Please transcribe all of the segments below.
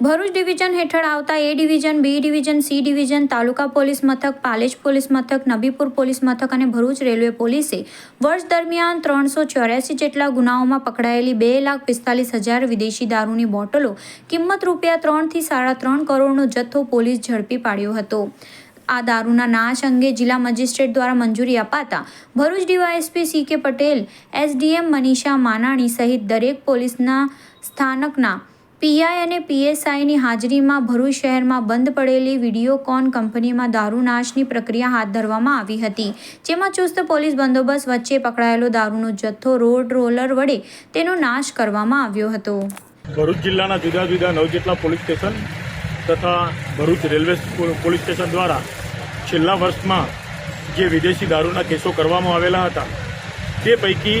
Bharuch division હેઠળ આવતા A division, B division, C division, taluka police મથક, પાલેજ પોલીસ મથક, નબીપુર પોલીસ મથક અને ભરૂચ રેલવે પોલીસે વર્ષ દરમિયાન ત્રણસો ચોર્યાસી જેટલા ગુનાઓમાં પકડાયેલી બે લાખ પિસ્તાલીસ હજાર વિદેશી દારૂની બોટલો કિંમત રૂપિયા ત્રણથી સાડા ત્રણ કરોડનો જથ્થો પોલીસ ઝડપી પાડ્યો હતો. આ દારૂના નાશ અંગે જિલ્લા મજિસ્ટ્રેટ દ્વારા મંજૂરી અપાતા ભરૂચ ડીવાયએસપી સી કે પટેલ એસડીએમ મનીષા માનાણી સહિત દરેક પોલીસના સ્થાનકના પીઆઈ અને પીએસઆઈની હાજરીમાં ભરૂચ શહેરમાં બંધ પડેલી વિડીયોકોન કંપનીમાં દારૂ નાશની પ્રક્રિયા હાથ ધરવામાં આવી હતી. જેમાં ચુસ્ત પોલીસ બંદોબસ્ત વચ્ચે પકડાયેલો દારૂનો જથ્થો, રોડ રોલર વડે તેનો નાશ કરવામાં આવ્યો હતો. ભરૂચ જિલ્લાના જુદા જુદા નવ જેટલા પોલીસ સ્ટેશન તથા ભરૂચ રેલવે પોલીસ સ્ટેશન દ્વારા છેલ્લા વર્ષમાં જે વિદેશી દારૂના કેસો કરવામાં આવેલા હતા, તે પૈકી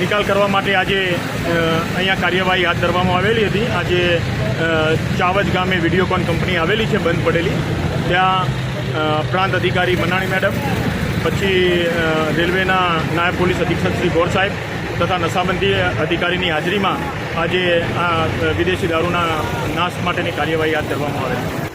નિકાલ કરવા માટે આજે અહીંયા કાર્યવાહી હાથ ધરવામાં આવેલી હતી. આજે ચાવજ ગામે વિડીયોકોન કંપની આવેલી છે, બંધ પડેલી. ત્યાં પ્રાંત અધિકારી મનાણી મેડમ, પછી રેલવેના નાયબ પોલીસ અધિક્ષક શ્રી ગોર સાહેબ તથા નશાબંધી અધિકારીની હાજરીમાં આજે આ વિદેશી દારૂના નાશ માટેની કાર્યવાહી હાથ ધરવામાં આવેલી.